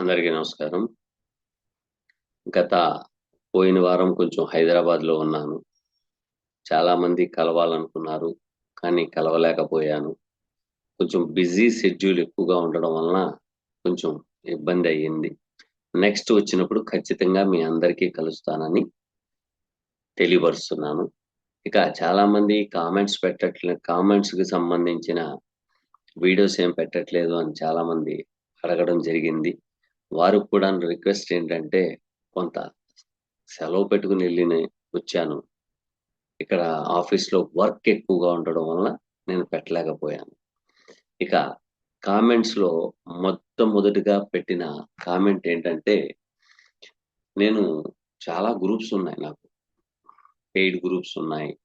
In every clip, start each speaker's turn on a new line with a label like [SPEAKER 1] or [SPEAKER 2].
[SPEAKER 1] అందరికీ నమస్కారం. గత పోయిన వారం కొంచెం హైదరాబాద్లో ఉన్నాను. చాలా మంది కలవాలనుకున్నారు కానీ కలవలేకపోయాను. కొంచెం బిజీ షెడ్యూల్ ఎక్కువగా ఉండడం వలన కొంచెం ఇబ్బంది అయ్యింది. నెక్స్ట్ వచ్చినప్పుడు ఖచ్చితంగా మీ అందరికీ కలుస్తానని తెలియపరుస్తున్నాను. ఇక చాలా మంది కామెంట్స్ పెట్టట్లేదు కామెంట్స్కి సంబంధించిన వీడియోస్ ఏం పెట్టట్లేదు అని చాలా మంది అడగడం జరిగింది. వారికి కూడా రిక్వెస్ట్ ఏంటంటే కొంత సెలవు పెట్టుకుని వెళ్ళిన వచ్చాను. ఇక్కడ ఆఫీస్లో వర్క్ ఎక్కువగా ఉండడం వల్ల నేను పెట్టలేకపోయాను. ఇక కామెంట్స్లో మొట్టమొదటిగా పెట్టిన కామెంట్ ఏంటంటే నేను చాలా గ్రూప్స్ ఉన్నాయి నాకు. పెయిడ్ గ్రూప్స్ ఉన్నాయి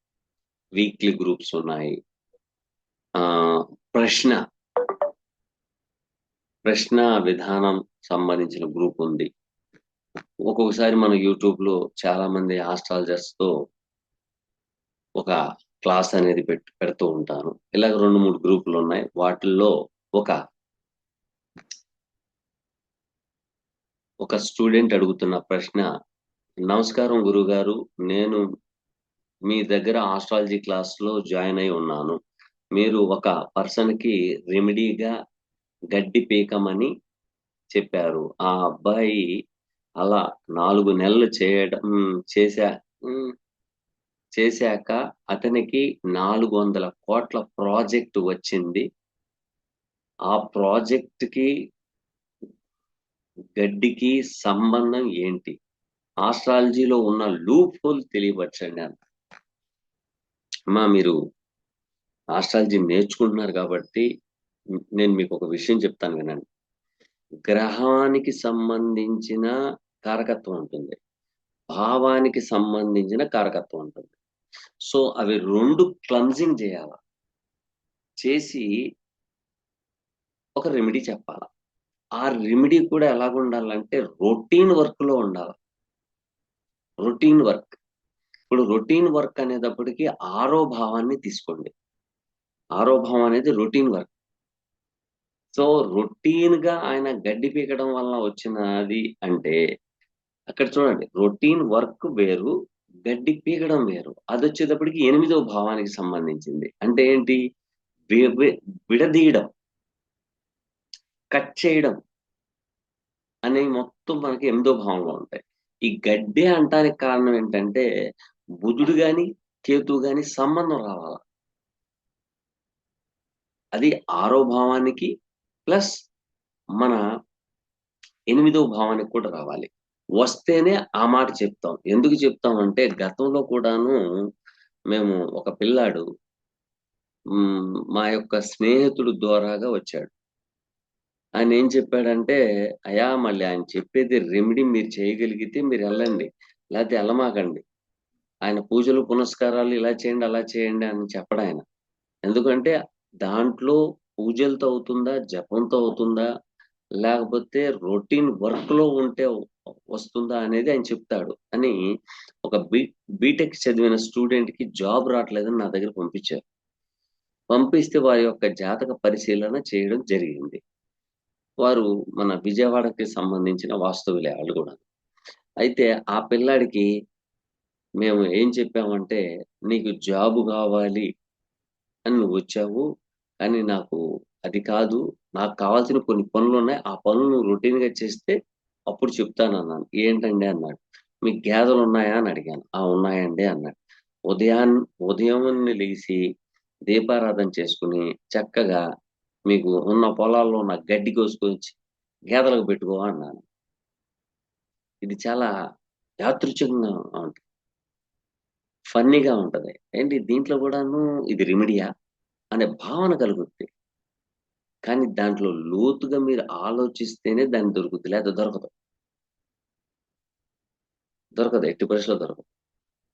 [SPEAKER 1] వీక్లీ గ్రూప్స్ ఉన్నాయి. ప్రశ్న ప్రశ్న విధానం సంబంధించిన గ్రూప్ ఉంది. ఒక్కొక్కసారి మన యూట్యూబ్లో చాలా మంది ఆస్ట్రాలజర్స్తో ఒక క్లాస్ అనేది పెట్ పెడుతూ ఉంటాను ఇలాగ రెండు మూడు గ్రూపులు ఉన్నాయి. వాటిల్లో ఒక ఒక స్టూడెంట్ అడుగుతున్న ప్రశ్న నమస్కారం గురుగారు నేను మీ దగ్గర ఆస్ట్రాలజీ క్లాస్లో జాయిన్ అయి ఉన్నాను. మీరు ఒక పర్సన్కి రెమెడీగా గడ్డి పీకమని చెప్పారు. ఆ అబ్బాయి అలా నాలుగు నెలలు చేయడం చేశా చేశాక అతనికి నాలుగు వందల కోట్ల ప్రాజెక్ట్ వచ్చింది. ఆ ప్రాజెక్ట్కి గడ్డికి సంబంధం ఏంటి? ఆస్ట్రాలజీలో ఉన్న లూప్ హోల్ తెలియపరచండి అన్న. అమ్మా మీరు ఆస్ట్రాలజీ నేర్చుకుంటున్నారు కాబట్టి నేను మీకు ఒక విషయం చెప్తాను వినండి. గ్రహానికి సంబంధించిన కారకత్వం ఉంటుంది. భావానికి సంబంధించిన కారకత్వం ఉంటుంది. సో అవి రెండు క్లన్జింగ్ చేయాల? చేసి ఒక రెమెడీ చెప్పాల? ఆ రెమెడీ కూడా ఎలాగుండాలంటే రొటీన్ వర్క్లో ఉండాలి? రొటీన్ వర్క్ ఇప్పుడు రొటీన్ వర్క్ అనేటప్పటికీ ఆరో భావాన్ని తీసుకోండి. ఆరో భావం అనేది రొటీన్ వర్క్ సో రొటీన్గా ఆయన గడ్డి పీకడం వల్ల వచ్చినది అంటే అక్కడ చూడండి రొటీన్ వర్క్ వేరు గడ్డి పీకడం వేరు. అది వచ్చేటప్పటికి ఎనిమిదవ భావానికి సంబంధించింది. అంటే ఏంటి? విడదీయడం కట్ చేయడం అనేవి మొత్తం మనకి ఎనిమిదో భావంలో ఉంటాయి. ఈ గడ్డి అంటానికి కారణం ఏంటంటే బుధుడు గాని కేతు గాని సంబంధం రావాల? అది ఆరో భావానికి ప్లస్ మన ఎనిమిదో భావానికి కూడా రావాలి. వస్తేనే ఆ మాట చెప్తాం. ఎందుకు చెప్తాం అంటే గతంలో కూడాను మేము ఒక పిల్లాడు మా యొక్క స్నేహితుడు ద్వారాగా వచ్చాడు. ఆయన ఏం చెప్పాడంటే అయా మళ్ళీ ఆయన చెప్పేది రెమెడీ మీరు చేయగలిగితే మీరు వెళ్ళండి. లేకపోతే వెళ్ళమాకండి. ఆయన పూజలు పునస్కారాలు ఇలా చేయండి అలా చేయండి అని చెప్పడం ఆయన. ఎందుకంటే దాంట్లో పూజలతో అవుతుందా జపంతో అవుతుందా లేకపోతే రొటీన్ వర్క్లో ఉంటే వస్తుందా అనేది ఆయన చెప్తాడు. అని ఒక బీ బీటెక్ చదివిన స్టూడెంట్కి జాబ్ రావట్లేదని నా దగ్గర పంపించారు. పంపిస్తే వారి యొక్క జాతక పరిశీలన చేయడం జరిగింది. వారు మన విజయవాడకి సంబంధించిన వాస్తవులే వాళ్ళు కూడా. అయితే ఆ పిల్లాడికి మేము ఏం చెప్పామంటే నీకు జాబు కావాలి అని నువ్వు వచ్చావు కానీ నాకు అది కాదు. నాకు కావాల్సిన కొన్ని పనులు ఉన్నాయి ఆ పనులు రొటీన్గా చేస్తే అప్పుడు చెప్తాను అన్నాను. ఏంటండి? అన్నాడు. మీకు గేదెలు ఉన్నాయా? అని అడిగాను. ఆ ఉన్నాయండి అన్నాడు. ఉదయాన్ ఉదయం లేచి దీపారాధన చేసుకుని చక్కగా మీకు ఉన్న పొలాల్లో ఉన్న గడ్డి కోసుకొచ్చి గేదెలకు పెట్టుకో అన్నాను. ఇది చాలా యాదృచ్ఛికంగా ఉంటుంది. ఫన్నీగా ఉంటది. ఏంటి? దీంట్లో కూడాను ఇది రెమిడియా? అనే భావన కలుగుద్ది. కానీ దాంట్లో లోతుగా మీరు ఆలోచిస్తేనే దాన్ని దొరుకుతుంది లేదా దొరకదు. దొరకదు ఎట్టి పరిస్థితుల్లో దొరకదు.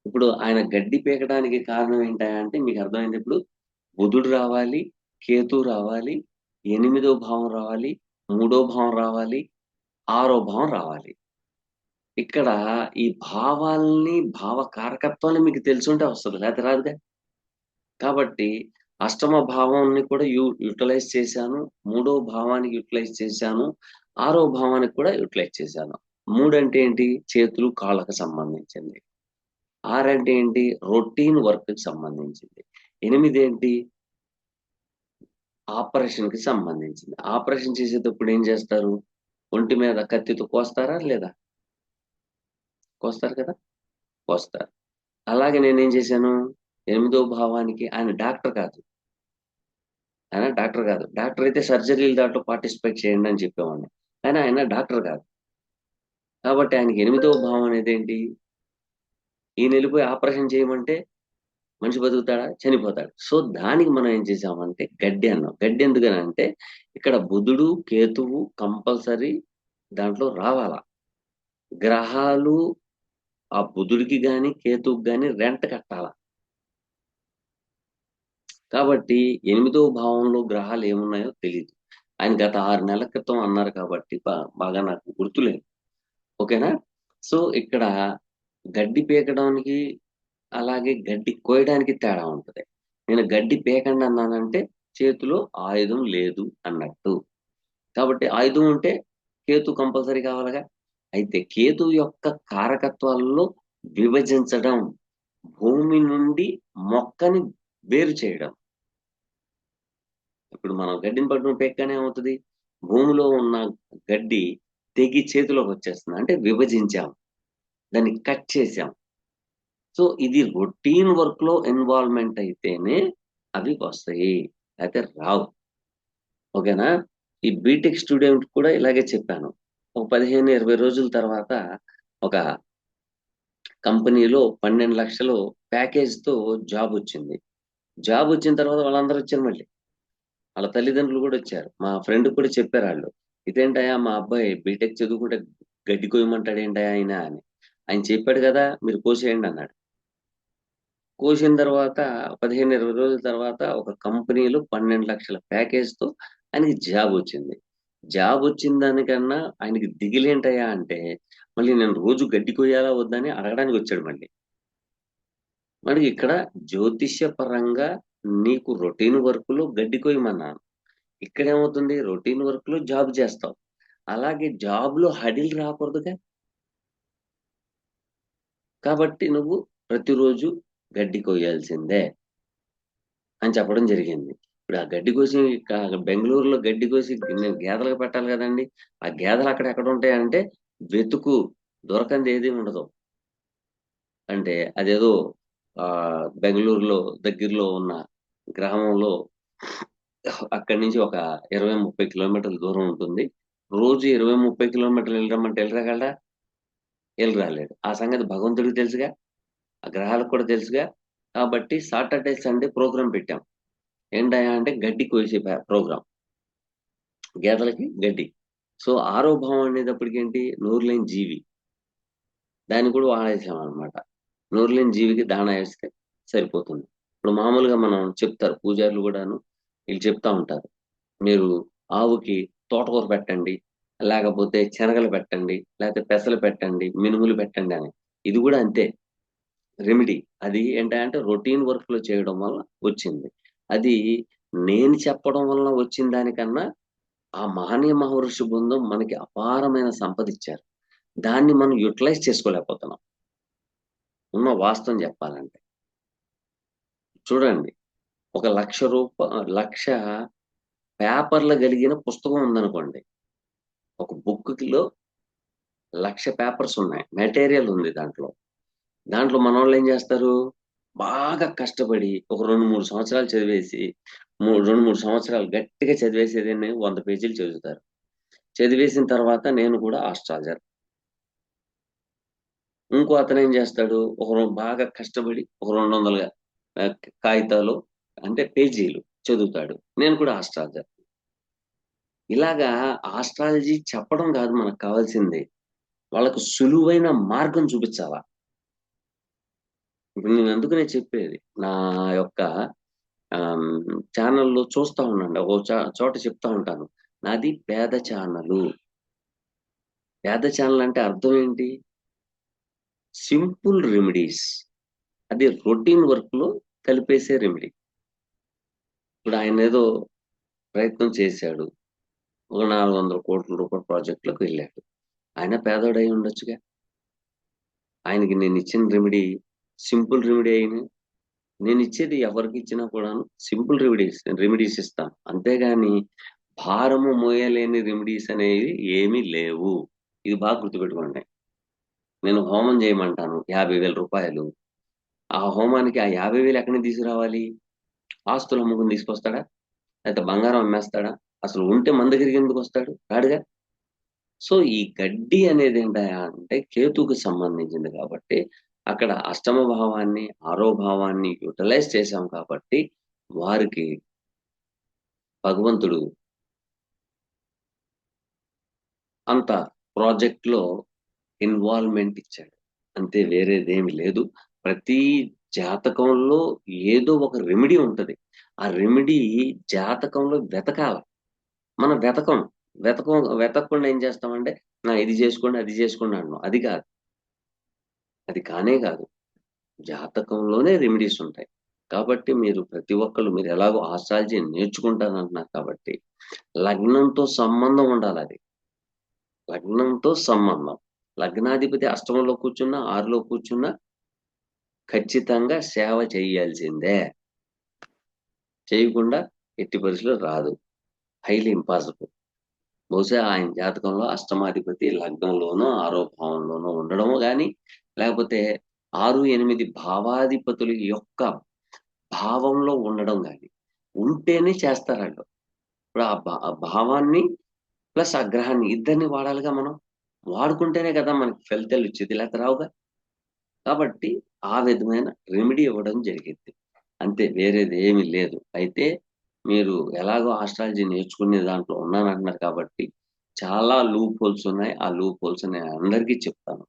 [SPEAKER 1] ఇప్పుడు ఆయన గడ్డి పీకడానికి కారణం ఏంటంటే మీకు అర్థమైంది ఇప్పుడు బుధుడు రావాలి కేతు రావాలి ఎనిమిదో భావం రావాలి మూడో భావం రావాలి ఆరో భావం రావాలి. ఇక్కడ ఈ భావాల్ని భావ కారకత్వాన్ని మీకు తెలుసుంటే వస్తుంది లేకపోతే రాదుగా. కాబట్టి అష్టమ భావాన్ని కూడా యూ యూటిలైజ్ చేశాను. మూడో భావానికి యూటిలైజ్ చేశాను. ఆరో భావానికి కూడా యూటిలైజ్ చేశాను. మూడంటే ఏంటి? చేతులు కాళ్ళకు సంబంధించింది. ఆరంటే అంటే ఏంటి? రొటీన్ వర్క్కి సంబంధించింది. ఎనిమిది ఏంటి? ఆపరేషన్కి సంబంధించింది. ఆపరేషన్ చేసేటప్పుడు ఏం చేస్తారు? ఒంటి మీద కత్తితో కోస్తారా లేదా? కోస్తారు కదా? కోస్తారు. అలాగే నేనేం చేశాను? ఎనిమిదో భావానికి ఆయన డాక్టర్ కాదు. ఆయన డాక్టర్ కాదు. డాక్టర్ అయితే సర్జరీలు దాంట్లో పార్టిసిపేట్ చేయండి అని చెప్పేవాడిని. కానీ ఆయన డాక్టర్ కాదు. కాబట్టి ఆయనకి ఎనిమిదో భావం అనేది ఏంటి? ఈయన వెళ్ళిపోయి ఆపరేషన్ చేయమంటే మనిషి బతుకుతాడా? చనిపోతాడు. సో దానికి మనం ఏం చేసామంటే గడ్డి అన్నాం. గడ్డి ఎందుకని అంటే ఇక్కడ బుధుడు కేతువు కంపల్సరీ దాంట్లో రావాలా? గ్రహాలు ఆ బుధుడికి కానీ కేతువుకి కానీ రెంట్ కట్టాల? కాబట్టి ఎనిమిదో భావంలో గ్రహాలు ఏమున్నాయో తెలియదు ఆయన గత ఆరు నెలల క్రితం అన్నారు కాబట్టి బాగా నాకు గుర్తులేదు. ఓకేనా? సో ఇక్కడ గడ్డి పీకడానికి అలాగే గడ్డి కోయడానికి తేడా ఉంటది. నేను గడ్డి పీకండి అన్నానంటే చేతిలో ఆయుధం లేదు అన్నట్టు. కాబట్టి ఆయుధం ఉంటే కేతు కంపల్సరీ కావాలగా. అయితే కేతు యొక్క కారకత్వాల్లో విభజించడం భూమి నుండి మొక్కని వేరు చేయడం ఇప్పుడు మనం గడ్డిని పట్టుకుని పెక్కనే అవుతుంది. భూమిలో ఉన్న గడ్డి తెగి చేతిలోకి వచ్చేస్తుంది. అంటే విభజించాం. దాన్ని కట్ చేసాం సో ఇది రొటీన్ వర్క్లో ఇన్వాల్వ్మెంట్ అయితేనే అవి వస్తాయి. అయితే రావు. ఓకేనా? ఈ బీటెక్ స్టూడెంట్ కూడా ఇలాగే చెప్పాను. ఒక పదిహేను ఇరవై రోజుల తర్వాత ఒక కంపెనీలో పన్నెండు లక్షలు ప్యాకేజ్తో జాబ్ వచ్చింది. జాబ్ వచ్చిన తర్వాత వాళ్ళందరూ వచ్చారు మళ్ళీ. వాళ్ళ తల్లిదండ్రులు కూడా వచ్చారు. మా ఫ్రెండ్ కూడా చెప్పారు వాళ్ళు. ఇదేంటయా మా అబ్బాయి బీటెక్ చదువుకుంటే గడ్డి కోయమంటాడు ఏంటయా ఆయన అని. ఆయన చెప్పాడు కదా మీరు కోసేయండి అన్నాడు. కోసిన తర్వాత పదిహేను ఇరవై రోజుల తర్వాత ఒక కంపెనీలో పన్నెండు లక్షల ప్యాకేజ్తో ఆయనకి జాబ్ వచ్చింది. జాబ్ వచ్చిన దానికన్నా ఆయనకి దిగిలేంటయ్యా అంటే మళ్ళీ నేను రోజు గడ్డి కొయ్యాలా వద్దని అడగడానికి వచ్చాడు మళ్ళీ. మరి ఇక్కడ జ్యోతిష్య పరంగా నీకు రొటీన్ వర్క్లో గడ్డి కొయ్యమన్నాను ఇక్కడ ఏమవుతుంది రొటీన్ వర్క్లో జాబ్ చేస్తావు. అలాగే జాబ్లో హడిల్ రాకూడదుగా? కాబట్టి నువ్వు ప్రతిరోజు గడ్డి కొయ్యాల్సిందే అని చెప్పడం జరిగింది. ఇప్పుడు ఆ గడ్డి కోసి బెంగళూరులో గడ్డి కోసి నేను గేదెలకు పెట్టాలి కదండి. ఆ గేదెలు అక్కడ ఎక్కడ ఉంటాయంటే వెతుకు దొరకంది ఏది ఉండదు. అంటే అదేదో ఆ బెంగళూరులో దగ్గరలో ఉన్న గ్రామంలో అక్కడి నుంచి ఒక ఇరవై ముప్పై కిలోమీటర్ల దూరం ఉంటుంది. రోజు ఇరవై ముప్పై కిలోమీటర్లు వెళ్ళరమ్మంటే వెళ్ళరాగలరా వెళ్ళి రాలేడు ఆ సంగతి భగవంతుడికి తెలుసుగా ఆ గ్రహాలకు కూడా తెలుసుగా. కాబట్టి సాటర్డే సండే ప్రోగ్రాం పెట్టాం. ఏంటయ్యా అంటే గడ్డి కోసే ప్రోగ్రాం. గేదెలకి గడ్డి. సో ఆరో అనేటప్పటికేంటి? అనేటప్పటికి ఏంటి నోరులేని జీవి. దాన్ని కూడా వాడేసాం అనమాట నోరులేని జీవికి దాణా వేస్తే సరిపోతుంది. ఇప్పుడు మామూలుగా మనం చెప్తారు పూజారులు కూడాను వీళ్ళు చెప్తా ఉంటారు. మీరు ఆవుకి తోటకూర పెట్టండి లేకపోతే శనగలు పెట్టండి లేకపోతే పెసలు పెట్టండి మినుములు పెట్టండి అని. ఇది కూడా అంతే. రెమెడీ. అది ఏంటంటే రొటీన్ వర్క్లో చేయడం వల్ల వచ్చింది. అది నేను చెప్పడం వలన వచ్చిన దానికన్నా ఆ మహనీయ మహర్షి బృందం మనకి అపారమైన సంపద ఇచ్చారు. దాన్ని మనం యూటిలైజ్ చేసుకోలేకపోతున్నాం. ఉన్న వాస్తవం చెప్పాలంటే. చూడండి ఒక లక్ష రూప లక్ష పేపర్లు కలిగిన పుస్తకం ఉందనుకోండి. ఒక బుక్లో లక్ష పేపర్స్ ఉన్నాయి. మెటీరియల్ ఉంది దాంట్లో. దాంట్లో మన వాళ్ళు ఏం చేస్తారు? బాగా కష్టపడి ఒక రెండు మూడు సంవత్సరాలు చదివేసి మూడు రెండు మూడు సంవత్సరాలు గట్టిగా చదివేసేది వంద పేజీలు చదువుతారు. చదివేసిన తర్వాత నేను కూడా ఆస్ట్రాలజర్. ఇంకో అతను ఏం చేస్తాడు? ఒక బాగా కష్టపడి ఒక రెండు వందలుగా కాగితాలు అంటే పేజీలు చదువుతాడు. నేను కూడా ఆస్ట్రాలజర్. ఇలాగా ఆస్ట్రాలజీ చెప్పడం కాదు మనకు కావాల్సింది. వాళ్ళకు సులువైన మార్గం చూపించాలా? ఇప్పుడు నేను అందుకనే చెప్పేది. నా యొక్క ఛానల్లో చూస్తా ఉండండి. ఒక చా- చోట చెప్తా ఉంటాను. నాది పేద ఛానల్. పేద ఛానల్ అంటే అర్థం ఏంటి? Simple remedies. అది రొటీన్ వర్క్లో కలిపేసే రెమెడీ. ఇప్పుడు ఆయన ఏదో ప్రయత్నం చేశాడు. ఒక నాలుగు వందల కోట్ల రూపాయల ప్రాజెక్టులకు వెళ్ళాడు. ఆయన పేదోడై ఉండొచ్చుగా. ఆయనకి నేను ఇచ్చిన రెమెడీ సింపుల్ రెమెడీ అయిన నేను ఇచ్చేది ఎవరికి ఇచ్చినా కూడాను సింపుల్ రెమెడీస్ రెమెడీస్ ఇస్తాను. అంతేగాని భారము మోయలేని రెమెడీస్ అనేవి ఏమీ లేవు. ఇది బాగా గుర్తుపెట్టుకోండి. నేను హోమం చేయమంటాను యాభై వేల రూపాయలు. ఆ హోమానికి ఆ యాభై వేలు ఎక్కడి తీసుకురావాలి? ఆస్తులు అమ్ముకుని తీసుకొస్తాడా? లేకపోతే బంగారం అమ్మేస్తాడా? అసలు ఉంటే మన దగ్గరికి ఎందుకు వస్తాడు? రాడుగా. సో ఈ గడ్డి అనేది ఏంటయా అంటే కేతుకు సంబంధించింది కాబట్టి అక్కడ అష్టమ భావాన్ని ఆరో భావాన్ని యూటిలైజ్ చేశాం కాబట్టి వారికి భగవంతుడు అంత ప్రాజెక్ట్లో ఇన్వాల్వ్మెంట్ ఇచ్చాడు. అంతే వేరేదేమి లేదు. ప్రతి జాతకంలో ఏదో ఒక రెమెడీ ఉంటుంది. ఆ రెమెడీ జాతకంలో వెతకాల. మన వెతకం. వెతకం వెతకకుండా ఏం చేస్తామంటే నా ఇది చేసుకోండి అది చేసుకోండి అంటున్నాం అది కాదు. అది కానే కాదు. జాతకంలోనే రెమెడీస్ ఉంటాయి. కాబట్టి మీరు ప్రతి ఒక్కరు మీరు ఎలాగో ఆస్ట్రాలజీ నేర్చుకుంటారంటున్నారు కాబట్టి లగ్నంతో సంబంధం ఉండాలి అది. లగ్నంతో సంబంధం. లగ్నాధిపతి అష్టమంలో కూర్చున్నా ఆరులో కూర్చున్నా ఖచ్చితంగా సేవ చేయాల్సిందే. చేయకుండా ఎట్టి పరిస్థితులు రాదు. హైలీ ఇంపాసిబుల్ బహుశా ఆయన జాతకంలో అష్టమాధిపతి లగ్నంలోనో ఆరో భావంలోనో ఉండడము కానీ లేకపోతే ఆరు ఎనిమిది భావాధిపతుల యొక్క భావంలో ఉండడం కానీ ఉంటేనే చేస్తారంట. ఇప్పుడు ఆ భా- ఆ భావాన్ని ప్లస్ ఆ గ్రహాన్ని ఇద్దరిని వాడాలిగా మనం? వాడుకుంటేనే కదా మనకి ఫలితాలు వచ్చేది లేకపోతే రావుగా కాబట్టి ఆ విధమైన రెమెడీ ఇవ్వడం జరిగింది. అంతే వేరేది ఏమీ లేదు. అయితే మీరు ఎలాగో ఆస్ట్రాలజీ నేర్చుకునే దాంట్లో ఉన్నానంటున్నారు కాబట్టి చాలా లూప్ హోల్స్ ఉన్నాయి. ఆ లూప్ హోల్స్ నేను అందరికీ చెప్తాను.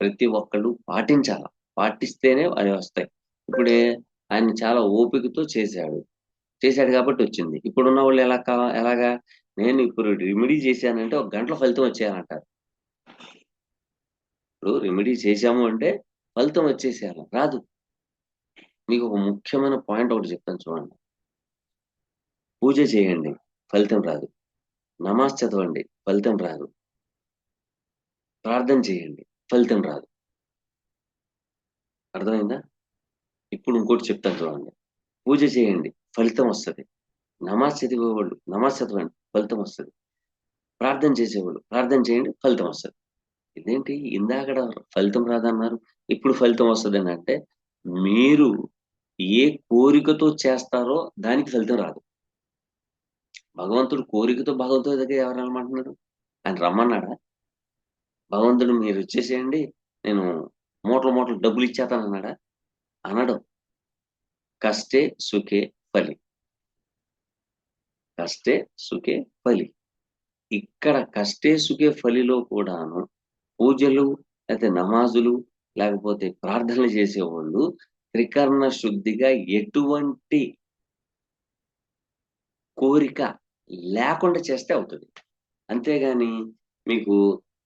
[SPEAKER 1] ప్రతి ఒక్కళ్ళు పాటించాల? పాటిస్తేనే అవి వస్తాయి. ఇప్పుడే ఆయన చాలా ఓపికతో చేశాడు. చేశాడు కాబట్టి వచ్చింది. ఇప్పుడున్న వాళ్ళు ఎలా కా ఎలాగా? నేను ఇప్పుడు రెమెడీ చేశానంటే ఒక గంటలో ఫలితం వచ్చేయాలంటారు. ఇప్పుడు రెమెడీ చేశాము అంటే ఫలితం వచ్చేసేయాలి రాదు. మీకు ఒక ముఖ్యమైన పాయింట్ ఒకటి చెప్తాను చూడండి. పూజ చేయండి ఫలితం రాదు. నమాజ్ చదవండి ఫలితం రాదు. ప్రార్థన చేయండి ఫలితం రాదు. అర్థమైందా? ఇప్పుడు ఇంకోటి చెప్తాను చూడండి. పూజ చేయండి ఫలితం వస్తుంది. నమాజ్ చదివేవాళ్ళు నమాజ్ చదవండి ఫలితం వస్తుంది. ప్రార్థన చేసేవాళ్ళు ప్రార్థన చేయండి ఫలితం వస్తుంది. ఇదేంటి? ఇందాకడ ఫలితం రాదన్నారు. ఇప్పుడు ఫలితం వస్తుంది అంటే మీరు ఏ కోరికతో చేస్తారో దానికి ఫలితం రాదు. భగవంతుడు కోరికతో భగవంతుడి దగ్గర ఎవరు రమ్మంటున్నాడు ఆయన రమ్మన్నాడా? భగవంతుడు మీరు వచ్చేసేయండి నేను మూటలు మూటలు డబ్బులు ఇచ్చేస్తానన్నాడా? అనడం. కష్టే సుఖే ఫలి. కష్టే సుఖే ఫలి. ఇక్కడ కష్టే సుఖే ఫలిలో కూడాను పూజలు లేకపోతే నమాజులు లేకపోతే ప్రార్థనలు చేసేవాళ్ళు త్రికరణ శుద్ధిగా ఎటువంటి కోరిక లేకుండా చేస్తే అవుతుంది. అంతేగాని మీకు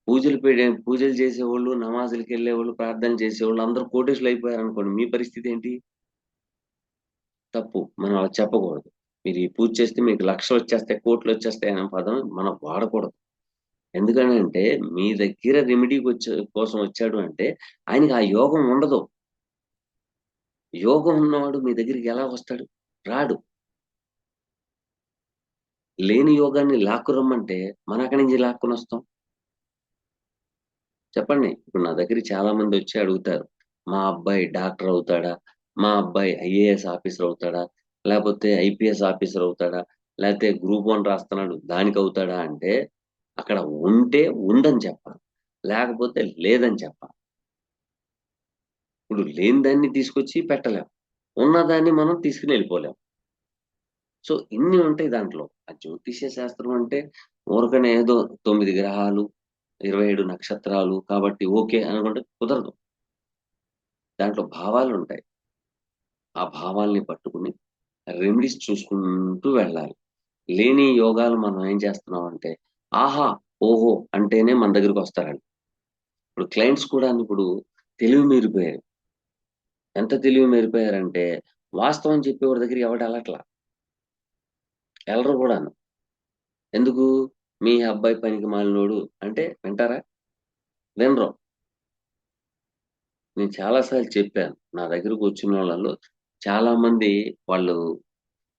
[SPEAKER 1] పూజలు పెట్టే పూజలు చేసేవాళ్ళు నమాజులకి వెళ్ళేవాళ్ళు ప్రార్థన చేసేవాళ్ళు అందరూ కోటేశ్వరులు అయిపోయారు అనుకోండి మీ పరిస్థితి ఏంటి? తప్పు. మనం అలా చెప్పకూడదు. మీరు ఈ పూజ చేస్తే మీకు లక్షలు వచ్చేస్తాయి కోట్లు వచ్చేస్తాయి అనే పదం మనం వాడకూడదు. ఎందుకనంటే మీ దగ్గర రెమెడీ కోసం వచ్చాడు అంటే ఆయనకి ఆ యోగం ఉండదు. యోగం ఉన్నవాడు మీ దగ్గరికి ఎలా వస్తాడు? రాడు. లేని యోగాన్ని లాక్కురమ్మంటే మన అక్కడి నుంచి లాక్కుని వస్తాం. చెప్పండి ఇప్పుడు నా దగ్గర చాలా మంది వచ్చి అడుగుతారు మా అబ్బాయి డాక్టర్ అవుతాడా? మా అబ్బాయి ఐఏఎస్ ఆఫీసర్ అవుతాడా? లేకపోతే ఐపీఎస్ ఆఫీసర్ అవుతాడా? లేకపోతే గ్రూప్ వన్ రాస్తున్నాడు దానికి అవుతాడా? అంటే అక్కడ ఉంటే ఉందని చెప్పాలి. లేకపోతే లేదని చెప్పాలి. ఇప్పుడు లేని దాన్ని తీసుకొచ్చి పెట్టలేం. ఉన్నదాన్ని మనం తీసుకుని వెళ్ళిపోలేం. సో ఇన్ని ఉంటాయి దాంట్లో. ఆ జ్యోతిష్య శాస్త్రం అంటే ఊరకనే ఏదో తొమ్మిది గ్రహాలు ఇరవై ఏడు నక్షత్రాలు కాబట్టి ఓకే అనుకుంటే కుదరదు. దాంట్లో భావాలు ఉంటాయి. ఆ భావాల్ని పట్టుకుని రెమెడీస్ చూసుకుంటూ వెళ్ళాలి. లేని యోగాలు మనం ఏం చేస్తున్నాం అంటే ఆహా ఓహో అంటేనే మన దగ్గరికి వస్తారండి ఇప్పుడు క్లయింట్స్ కూడా ఇప్పుడు తెలివి మీరిపోయారు. ఎంత తెలివి మీరిపోయారంటే వాస్తవం చెప్పేవాడి దగ్గర ఎవడు వెళ్ళట్లా? వెళ్ళరు కూడాను. ఎందుకు? మీ అబ్బాయి పనికి మాలినోడు అంటే వింటారా? వినరు. నేను చాలాసార్లు చెప్పాను నా దగ్గరకు వచ్చిన వాళ్ళలో చాలా మంది వాళ్ళు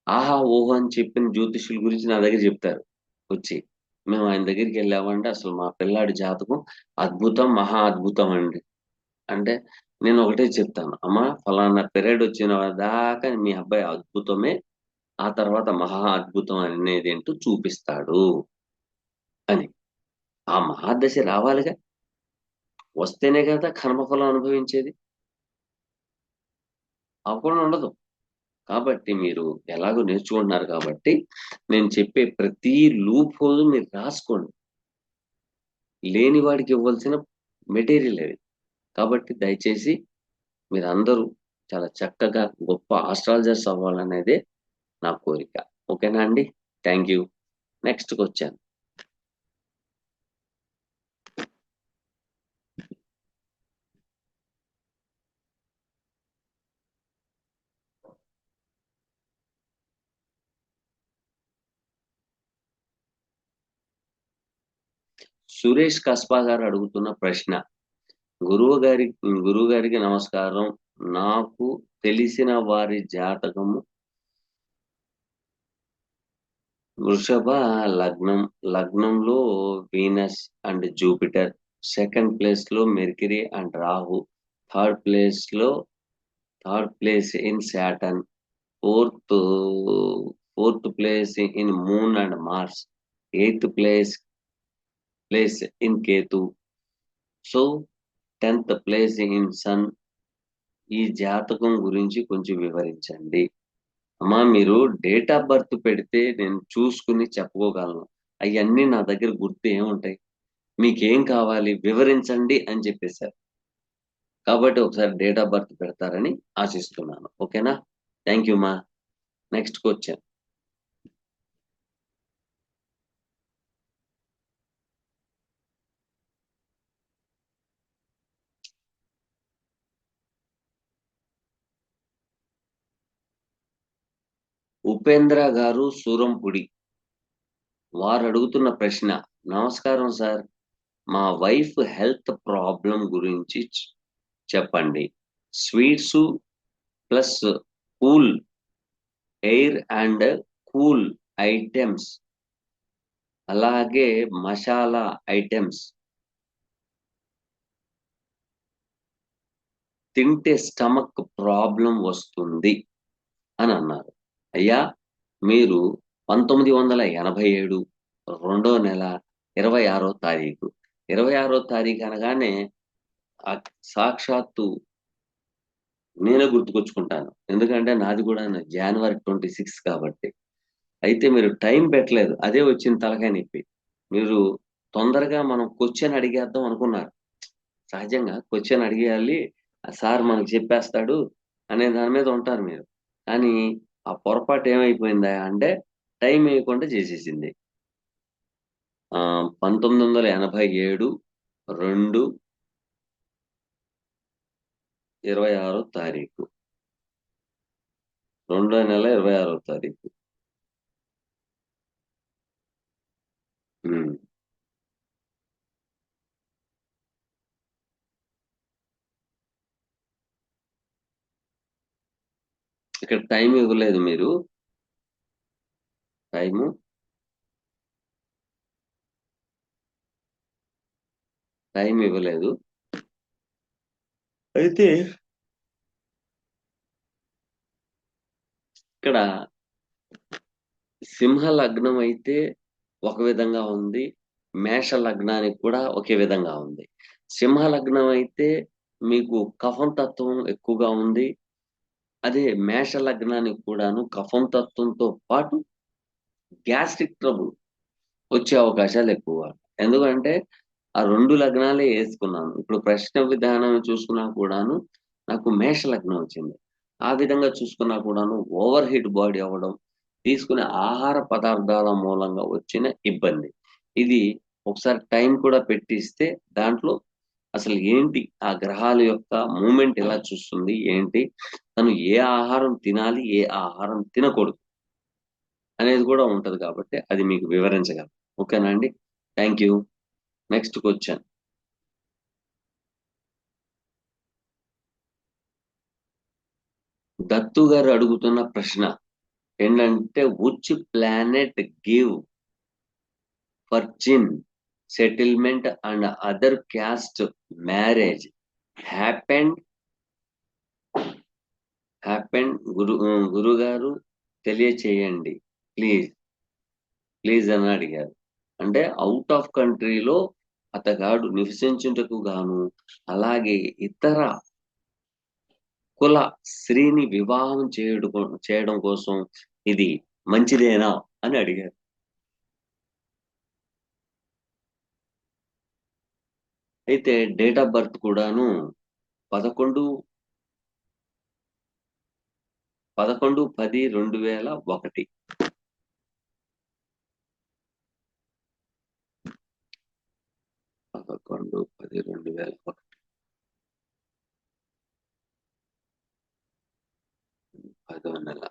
[SPEAKER 1] ఆహా ఓహో అని చెప్పిన జ్యోతిష్యుల గురించి నా దగ్గర చెప్తారు వచ్చి. మేము ఆయన దగ్గరికి వెళ్ళామంటే అసలు మా పిల్లాడి జాతకం అద్భుతం మహా అద్భుతం అండి. అంటే నేను ఒకటే చెప్తాను. అమ్మ ఫలానా పీరియడ్ వచ్చిన దాకా మీ అబ్బాయి అద్భుతమే ఆ తర్వాత మహా అద్భుతం అనేది ఏంటో చూపిస్తాడు అని. ఆ మహాదశ రావాలిగా. వస్తేనే కదా కర్మఫలం అనుభవించేది. అప్పుడు ఉండదు. కాబట్టి మీరు ఎలాగో నేర్చుకుంటున్నారు కాబట్టి నేను చెప్పే ప్రతి లూప్ హోల్ మీరు రాసుకోండి. లేని వాడికి ఇవ్వాల్సిన మెటీరియల్ అది. కాబట్టి దయచేసి మీరందరూ చాలా చక్కగా గొప్ప ఆస్ట్రాలజర్స్ అవ్వాలనేదే నా కోరిక. ఓకేనా అండి? Thank you. నెక్స్ట్కి వచ్చాను. సురేష్ కస్బా గారు అడుగుతున్న ప్రశ్న. గురువు గారి గురువు గారికి నమస్కారం. నాకు తెలిసిన వారి జాతకము వృషభ లగ్నం లగ్నంలో వీనస్ అండ్ జూపిటర్. సెకండ్ ప్లేస్లో మెర్కిరీ అండ్ రాహు. థర్డ్ ప్లేస్లో third place in Saturn fourth fourth place in moon and Mars. Eighth place place in Ketu so tenth place in sun ఈ జాతకం గురించి కొంచెం వివరించండి. అమ్మా మీరు డేట్ ఆఫ్ బర్త్ పెడితే నేను చూసుకుని చెప్పుకోగలను. అవన్నీ నా దగ్గర గుర్తు ఏముంటాయి? మీకేం కావాలి? వివరించండి అని చెప్పేశారు. కాబట్టి ఒకసారి డేట్ ఆఫ్ బర్త్ పెడతారని ఆశిస్తున్నాను. ఓకేనా? థ్యాంక్ యూ మా నెక్స్ట్ క్వశ్చన్ ఉపేంద్ర గారు సూరంపుడి వారు అడుగుతున్న ప్రశ్న నమస్కారం సార్ మా వైఫ్ హెల్త్ ప్రాబ్లం గురించి చెప్పండి. Sweets plus cool air and cool items అలాగే మసాలా ఐటమ్స్. తింటే స్టమక్ ప్రాబ్లం వస్తుంది అని అన్నారు. అయ్యా మీరు పంతొమ్మిది వందల ఎనభై ఏడు రెండో నెల ఇరవై ఆరో తారీఖు. ఇరవై ఆరో తారీఖు అనగానే సాక్షాత్తు నేనే గుర్తుకొచ్చుకుంటాను. ఎందుకంటే నాది కూడా జనవరి ట్వంటీ సిక్స్ కాబట్టి. అయితే మీరు టైం పెట్టలేదు అదే వచ్చిన తలకాయ నొప్పి. మీరు తొందరగా మనం క్వశ్చన్ అడిగేద్దాం అనుకున్నారు. సహజంగా క్వశ్చన్ అడిగేయాలి ఆ సార్ మనకు చెప్పేస్తాడు అనే దాని మీద ఉంటారు మీరు. కానీ ఆ పొరపాటు ఏమైపోయిందా అంటే టైం వేయకుండా చేసేసింది. ఆ పంతొమ్మిది వందల ఎనభై ఏడు రెండు ఇరవై ఆరో తారీఖు. రెండో నెల ఇరవై ఆరో తారీఖు. ఇక్కడ టైం ఇవ్వలేదు మీరు. టైము. టైం ఇవ్వలేదు. అయితే ఇక్కడ సింహ లగ్నం అయితే ఒక విధంగా ఉంది. మేష లగ్నానికి కూడా ఒకే విధంగా ఉంది. సింహ లగ్నం అయితే మీకు కఫం తత్వం ఎక్కువగా ఉంది. అదే మేష లగ్నానికి కూడాను కఫం తత్వంతో పాటు గ్యాస్ట్రిక్ ట్రబుల్ వచ్చే అవకాశాలు ఎక్కువ. ఎందుకంటే ఆ రెండు లగ్నాలే వేసుకున్నాను. ఇప్పుడు ప్రశ్న విధానం చూసుకున్నా కూడాను నాకు మేష లగ్నం వచ్చింది. ఆ విధంగా చూసుకున్నా కూడాను ఓవర్ హీట్ బాడీ అవ్వడం తీసుకునే ఆహార పదార్థాల మూలంగా వచ్చిన ఇబ్బంది. ఇది ఒకసారి టైం కూడా పెట్టిస్తే దాంట్లో అసలు ఏంటి? ఆ గ్రహాల యొక్క మూమెంట్ ఎలా చూస్తుంది? ఏంటి? తను ఏ ఆహారం తినాలి? ఏ ఆహారం తినకూడదు? అనేది కూడా ఉంటది కాబట్టి అది మీకు వివరించగలను ఓకేనా అండి? Thank you. Next question. Dattu గారు అడుగుతున్న ప్రశ్న ఏంటంటే which planet give settlement and other caste marriage happened happened గురు గురుగారు తెలియచేయండి. ప్లీజ్ ప్లీజ్ అని అడిగారు. అంటే అవుట్ ఆఫ్ కంట్రీలో అతగాడు నివసించుటకు గాను అలాగే ఇతర కుల స్త్రీని వివాహం చేయడం చేయడం కోసం ఇది మంచిదేనా అని అడిగారు. అయితే డేట్ ఆఫ్ బర్త్ కూడాను పదకొండు పదకొండు పది రెండు వేల ఒకటి. పదకొండు పది రెండు వేల ఒకటి. పదో నెల.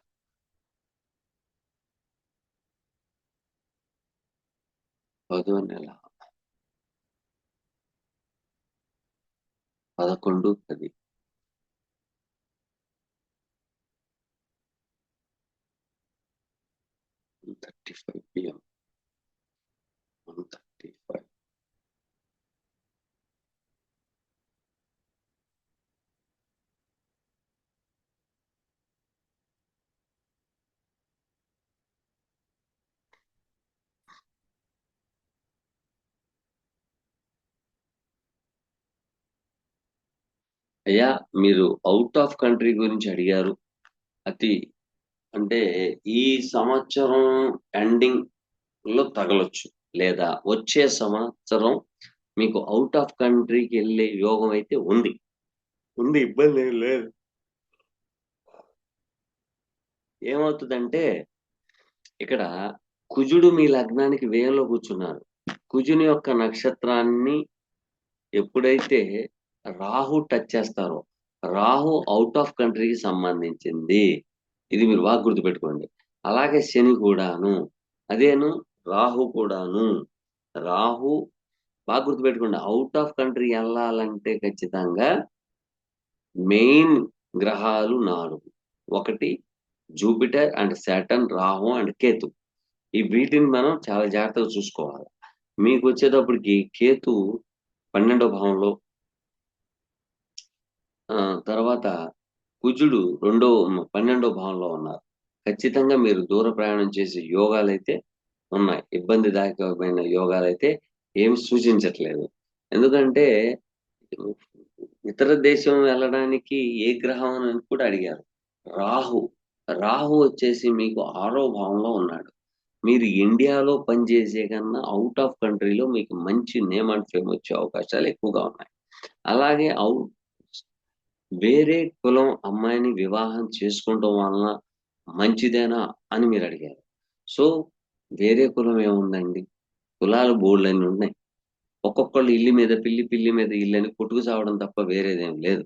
[SPEAKER 1] పదో నెల. పదకొండు పది అయ్యా మీరు అవుట్ ఆఫ్ కంట్రీ గురించి అడిగారు. అతి అంటే ఈ సంవత్సరం ఎండింగ్లో తగలొచ్చు. లేదా వచ్చే సంవత్సరం మీకు అవుట్ ఆఫ్ కంట్రీకి వెళ్ళే యోగం అయితే ఉంది. ఉంది ఇబ్బంది ఏం లేదు. ఏమవుతుందంటే ఇక్కడ కుజుడు మీ లగ్నానికి వ్యయంలో కూర్చున్నారు. కుజుని యొక్క నక్షత్రాన్ని ఎప్పుడైతే రాహు టచ్ చేస్తారు. రాహు అవుట్ ఆఫ్ కంట్రీకి సంబంధించింది. ఇది మీరు బాగా గుర్తుపెట్టుకోండి. అలాగే శని కూడాను. అదేను రాహు కూడాను. రాహు బాగా గుర్తుపెట్టుకోండి. అవుట్ ఆఫ్ కంట్రీ వెళ్ళాలంటే ఖచ్చితంగా మెయిన్ గ్రహాలు నాలుగు ఒకటి Jupiter and Saturn Rahu and Ketu. ఈ వీటిని మనం చాలా జాగ్రత్తగా చూసుకోవాలి. మీకు వచ్చేటప్పటికి కేతు పన్నెండో భావంలో తర్వాత కుజుడు రెండో పన్నెండో భావంలో ఉన్నారు. ఖచ్చితంగా మీరు దూర ప్రయాణం చేసే యోగాలు అయితే ఉన్నాయి. ఇబ్బందిదాయకమైన యోగాలు అయితే ఏమి సూచించట్లేదు. ఎందుకంటే ఇతర దేశం వెళ్ళడానికి ఏ గ్రహం అని కూడా అడిగారు. రాహు రాహు వచ్చేసి మీకు ఆరో భావంలో ఉన్నాడు. మీరు ఇండియాలో పనిచేసే కన్నా అవుట్ ఆఫ్ కంట్రీలో మీకు మంచి నేమ్ అండ్ ఫేమ్ వచ్చే అవకాశాలు ఎక్కువగా ఉన్నాయి. అలాగే అవుట్ వేరే కులం అమ్మాయిని వివాహం చేసుకోవటం వలన మంచిదేనా అని మీరు అడిగారు. సో వేరే కులం ఏముందండి? కులాలు బోర్డులన్నీ ఉన్నాయి. ఒక్కొక్కళ్ళు ఇల్లు మీద పిల్లి పిల్లి మీద ఇల్లు అని కొట్టుకు చావడం తప్ప వేరేదేం లేదు.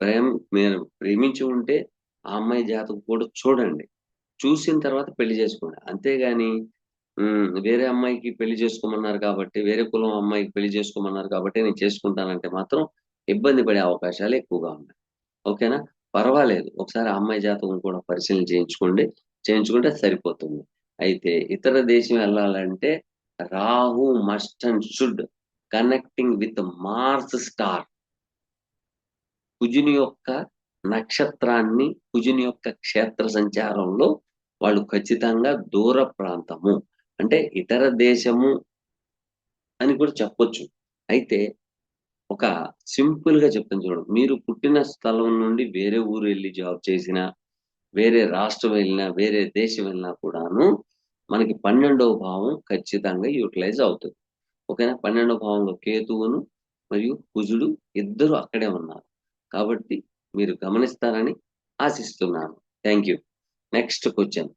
[SPEAKER 1] ప్రేమ మీరు ప్రేమించి ఉంటే ఆ అమ్మాయి జాతకు కూడా చూడండి. చూసిన తర్వాత పెళ్ళి చేసుకోండి. అంతేగాని ఉమ్, వేరే అమ్మాయికి పెళ్ళి చేసుకోమన్నారు కాబట్టి వేరే కులం అమ్మాయికి పెళ్ళి చేసుకోమన్నారు కాబట్టి నేను చేసుకుంటానంటే మాత్రం ఇబ్బంది పడే అవకాశాలు ఎక్కువగా ఉన్నాయి. ఓకేనా? పర్వాలేదు. ఒకసారి అమ్మాయి జాతకం కూడా పరిశీలన చేయించుకోండి. చేయించుకుంటే సరిపోతుంది. అయితే ఇతర దేశం వెళ్ళాలంటే Rahu must and should connecting with Mars star. కుజుని యొక్క నక్షత్రాన్ని కుజుని యొక్క క్షేత్ర సంచారంలో వాళ్ళు ఖచ్చితంగా దూర ప్రాంతము. అంటే ఇతర దేశము అని కూడా చెప్పొచ్చు. అయితే ఒక సింపుల్గా చెప్తాను చూడండి. మీరు పుట్టిన స్థలం నుండి వేరే ఊరు వెళ్ళి జాబ్ చేసినా వేరే రాష్ట్రం వెళ్ళినా వేరే దేశం వెళ్ళినా కూడాను మనకి పన్నెండవ భావం ఖచ్చితంగా యూటిలైజ్ అవుతుంది. ఓకేనా? పన్నెండవ భావంలో కేతువును మరియు కుజుడు ఇద్దరు అక్కడే ఉన్నారు. కాబట్టి మీరు గమనిస్తారని ఆశిస్తున్నాను. Thank you next question.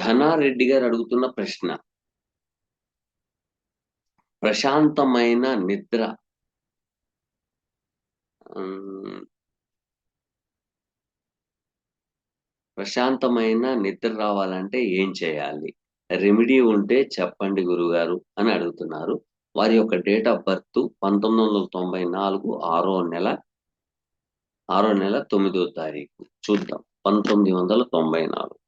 [SPEAKER 1] Dhanareddy గారు అడుగుతున్న ప్రశ్న. ప్రశాంతమైన నిద్ర. ప్రశాంతమైన నిద్ర రావాలంటే ఏం చేయాలి? రెమెడీ ఉంటే చెప్పండి గురుగారు అని అడుగుతున్నారు. వారి యొక్క డేట్ ఆఫ్ బర్త్ పంతొమ్మిది వందల తొంభై నాలుగు ఆరో నెల ఆరో నెల తొమ్మిదో తారీఖు. చూద్దాం. పంతొమ్మిది వందల తొంభై నాలుగు.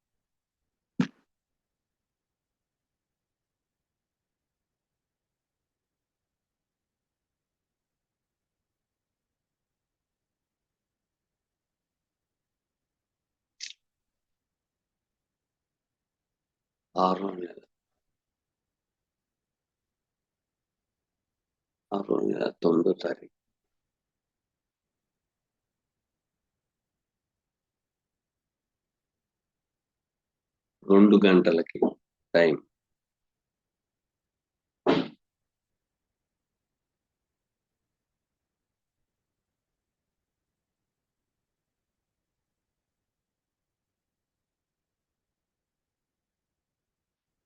[SPEAKER 1] ఆరో నెల ఆరో నెల తొమ్మిదో తారీఖు. రెండు గంటలకి టైం.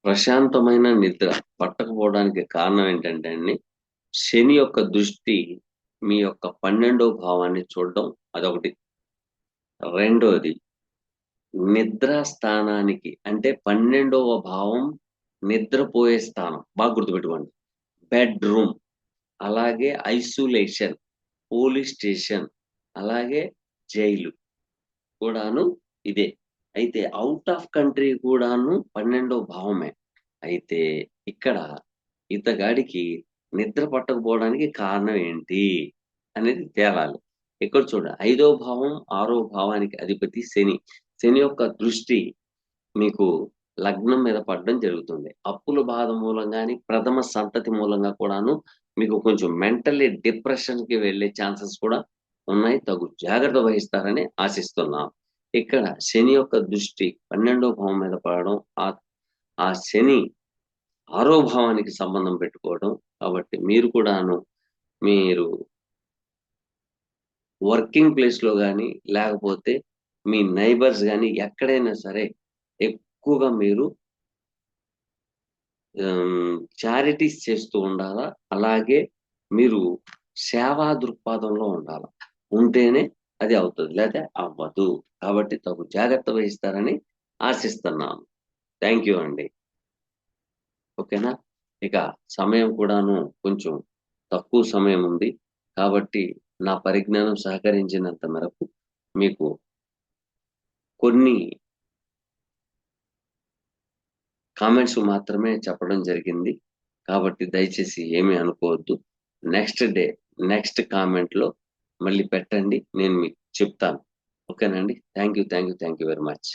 [SPEAKER 1] ప్రశాంతమైన నిద్ర పట్టకపోవడానికి కారణం ఏంటంటే అండి శని యొక్క దృష్టి మీ యొక్క పన్నెండో భావాన్ని చూడడం అదొకటి. రెండోది నిద్ర స్థానానికి అంటే పన్నెండవ భావం నిద్రపోయే స్థానం. బాగా గుర్తుపెట్టుకోండి. బెడ్రూమ్ అలాగే ఐసోలేషన్ పోలీస్ స్టేషన్ అలాగే జైలు కూడాను ఇదే. అయితే అవుట్ ఆఫ్ కంట్రీ కూడాను పన్నెండో భావమే. అయితే ఇక్కడ ఇతగాడికి నిద్ర పట్టకపోవడానికి కారణం ఏంటి అనేది తేలాలి. ఇక్కడ చూడ ఐదో భావం ఆరో భావానికి అధిపతి శని. శని యొక్క దృష్టి మీకు లగ్నం మీద పడడం జరుగుతుంది. అప్పుల బాధ మూలంగాని ప్రథమ సంతతి మూలంగా కూడాను మీకు కొంచెం మెంటల్లీ డిప్రెషన్కి వెళ్ళే ఛాన్సెస్ కూడా ఉన్నాయి. తగు జాగ్రత్త వహిస్తారని ఆశిస్తున్నాం. ఇక్కడ శని యొక్క దృష్టి పన్నెండో భావం మీద పడడం ఆ ఆ శని ఆరో భావానికి సంబంధం పెట్టుకోవడం. కాబట్టి మీరు కూడాను మీరు వర్కింగ్ ప్లేస్లో కానీ లేకపోతే మీ నైబర్స్ కానీ ఎక్కడైనా సరే ఎక్కువగా మీరు చారిటీస్ చేస్తూ ఉండాలా? అలాగే మీరు సేవా దృక్పథంలో ఉండాలి? ఉంటేనే అది అవుతుంది. లేదా అవ్వదు. కాబట్టి తగు జాగ్రత్త వహిస్తారని ఆశిస్తున్నాను థ్యాంక్ యూ అండి. ఓకేనా? ఇక సమయం కూడాను కొంచెం తక్కువ సమయం ఉంది. కాబట్టి నా పరిజ్ఞానం సహకరించినంత మేరకు మీకు కొన్ని కామెంట్స్ మాత్రమే చెప్పడం జరిగింది. కాబట్టి దయచేసి ఏమీ అనుకోవద్దు. నెక్స్ట్ డే నెక్స్ట్ కామెంట్లో మళ్ళీ పెట్టండి నేను మీకు చెప్తాను. ఓకేనండి thank you thank you thank you very much